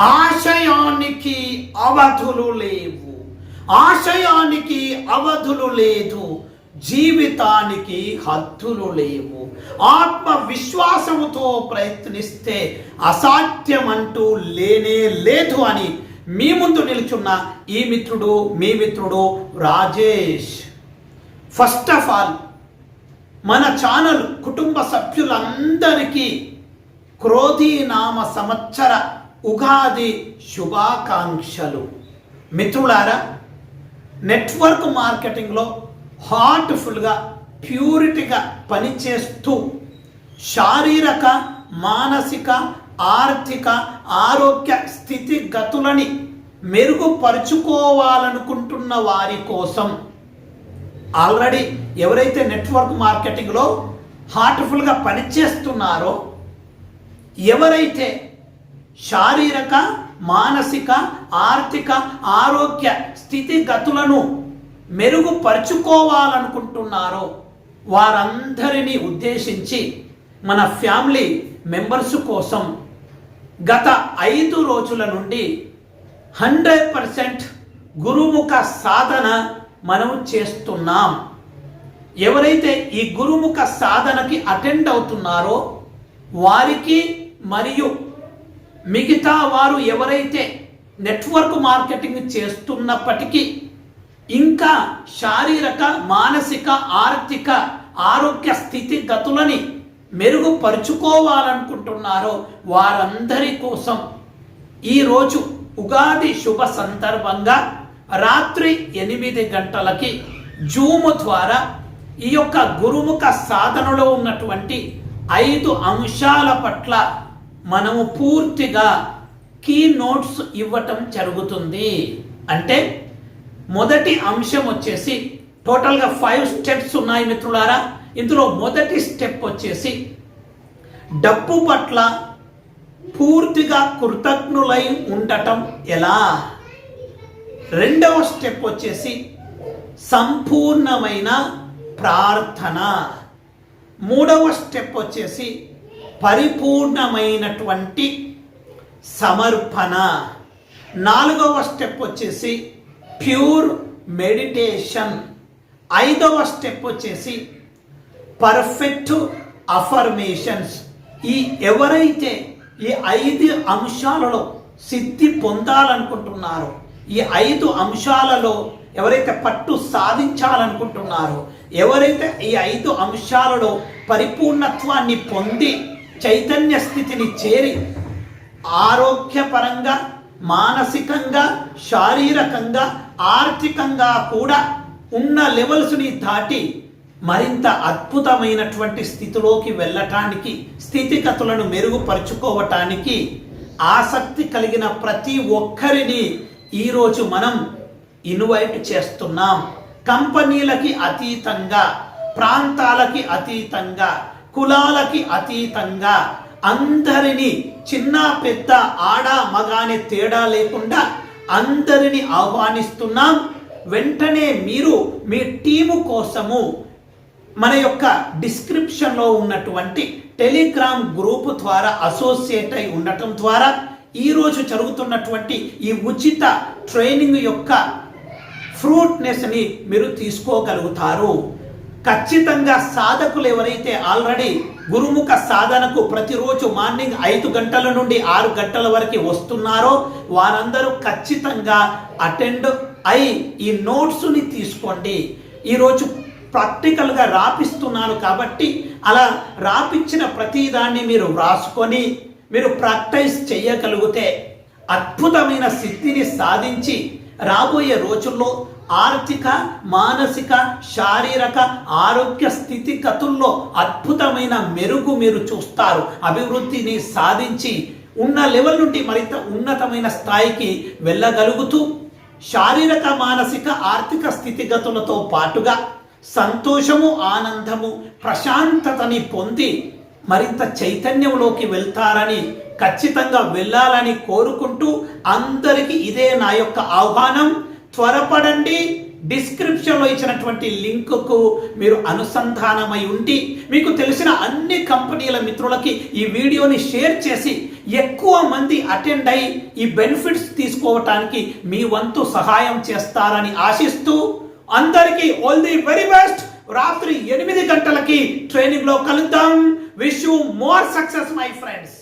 ఆశయానికి అవధులు లేవు. ఆశయానికి అవధులు లేదు. జీవితానికి హద్దులు లేవు. ఆత్మ విశ్వాసముతో ప్రయత్నిస్తే అసాధ్యం అంటూ లేనే లేదు అని మీ ముందు నిలుచున్న ఈ మిత్రుడు మీ మిత్రుడు రాజేష్. ఫస్ట్ ఆఫ్ ఆల్ మన ఛానల్ కుటుంబ సభ్యులందరికీ క్రోధీనామ సంవత్సర ఉగాది శుభాకాంక్షలు. మిత్రులారా నెట్వర్క్ మార్కెటింగ్లో హార్ట్ఫుల్గా ప్యూరిటీగా పనిచేస్తూ శారీరక మానసిక ఆర్థిక ఆరోగ్య స్థితిగతులని మెరుగుపరుచుకోవాలనుకుంటున్న వారి కోసం ఆల్రెడీ ఎవరైతే నెట్వర్క్ మార్కెటింగ్లో హార్ట్ఫుల్గా పనిచేస్తున్నారో ఎవరైతే శారీరక మానసిక ఆర్థిక ఆరోగ్య స్థితిగతులను మెరుగుపరుచుకోవాలనుకుంటున్నారో వారందరినీ ఉద్దేశించి మన ఫ్యామిలీ మెంబర్స్ కోసం గత ఐదు రోజుల నుండి హండ్రెడ్ పర్సెంట్ గురుముఖ సాధన మనం చేస్తున్నాం. ఎవరైతే ఈ గురుముఖ సాధనకి అటెండ్ అవుతున్నారో వారికి మరియు మిగతా వారు ఎవరైతే నెట్వర్క్ మార్కెటింగ్ చేస్తున్నప్పటికీ ఇంకా శారీరక మానసిక ఆర్థిక ఆరోగ్య స్థితిగతులని మెరుగుపరుచుకోవాలనుకుంటున్నారో వారందరి కోసం ఈరోజు ఉగాది శుభ సందర్భంగా రాత్రి ఎనిమిది గంటలకి జూమ్ ద్వారా ఈ యొక్క గురుముఖ సాధనలో ఉన్నటువంటి ఐదు అంశాల పట్ల మనము పూర్తిగా కీ నోట్స్ ఇవ్వటం జరుగుతుంది. అంటే మొదటి అంశం వచ్చేసి టోటల్గా ఫైవ్ స్టెప్స్ ఉన్నాయి మిత్రులారా. ఇందులో మొదటి స్టెప్ వచ్చేసి డప్పు పట్ల పూర్తిగా కృతజ్ఞులై ఉండటం ఎలా? రెండవ స్టెప్ వచ్చేసి సంపూర్ణమైన ప్రార్థన. మూడవ స్టెప్ వచ్చేసి పరిపూర్ణమైనటువంటి సమర్పణ. నాలుగవ స్టెప్ వచ్చేసి ప్యూర్ మెడిటేషన్. ఐదవ స్టెప్ వచ్చేసి పర్ఫెక్ట్ అఫర్మేషన్స్. ఈ ఎవరైతే ఈ ఐదు అంశాలలో సిద్ధి పొందాలనుకుంటున్నారో ఈ ఐదు అంశాలలో ఎవరైతే పట్టు సాధించాలనుకుంటున్నారో ఎవరైతే ఈ ఐదు అంశాలలో పరిపూర్ణత్వాన్ని పొంది చైతన్య స్థితిని చేరి ఆరోగ్యపరంగా మానసికంగా శారీరకంగా ఆర్థికంగా కూడా ఉన్న లెవెల్స్ని దాటి మరింత అద్భుతమైనటువంటి స్థితిలోకి వెళ్ళటానికి స్థితిగతులను మెరుగుపరుచుకోవటానికి ఆసక్తి కలిగిన ప్రతి ఒక్కరిని ఈరోజు మనం ఇన్వైట్ చేస్తున్నాం. కంపెనీలకి అతీతంగా ప్రాంతాలకి అతీతంగా కులాలకి అతీతంగా అందరినీ చిన్న పెద్ద ఆడ మగ అనే తేడా లేకుండా అందరిని ఆహ్వానిస్తున్నాం. వెంటనే మీరు మీ టీము కోసము మన యొక్క డిస్క్రిప్షన్లో ఉన్నటువంటి టెలిగ్రామ్ గ్రూప్ ద్వారా అసోసియేట్ అయి ఉండటం ద్వారా ఈరోజు జరుగుతున్నటువంటి ఈ ఉచిత ట్రైనింగ్ యొక్క ఫ్రూట్నెస్ని మీరు తీసుకోగలుగుతారు. ఖచ్చితంగా సాధకులు ఎవరైతే ఆల్రెడీ గురుముఖ సాధనకు ప్రతిరోజు మార్నింగ్ ఐదు గంటల నుండి ఆరు గంటల వరకు వస్తున్నారో వారందరూ ఖచ్చితంగా అటెండ్ అయి ఈ నోట్స్ని తీసుకోండి. ఈరోజు ప్రాక్టికల్గా రాపిస్తున్నాను కాబట్టి అలా రాపించిన ప్రతిదాన్ని మీరు వ్రాసుకొని మీరు ప్రాక్టీస్ చేయగలిగితే అద్భుతమైన సిద్ధిని సాధించి రాబోయే రోజుల్లో ఆర్థిక మానసిక శారీరక ఆరోగ్య స్థితిగతుల్లో అద్భుతమైన మెరుగు మీరు చూస్తారు. అభివృద్ధిని సాధించి ఉన్న లెవెల్ నుండి మరింత ఉన్నతమైన స్థాయికి వెళ్ళగలుగుతూ శారీరక మానసిక ఆర్థిక స్థితిగతులతో పాటుగా సంతోషము ఆనందము ప్రశాంతతని పొంది మరింత చైతన్యంలోకి వెళ్తారని ఖచ్చితంగా వెళ్ళాలని కోరుకుంటూ అందరికీ ఇదే నా యొక్క ఆహ్వానం. త్వరపడండి. డిస్క్రిప్షన్లో ఇచ్చినటువంటి లింకుకు మీరు అనుసంధానమై ఉండి మీకు తెలిసిన అన్ని కంపెనీల మిత్రులకి ఈ వీడియోని షేర్ చేసి ఎక్కువ మంది అటెండ్ అయి ఈ బెనిఫిట్స్ తీసుకోవటానికి మీ వంతు సహాయం చేస్తారని ఆశిస్తూ అందరికీ ఆల్ ది వెరీ బెస్ట్. రాత్రి ఎనిమిది గంటలకి ట్రైనింగ్లో కలుద్దాం. Wish you more success my friends.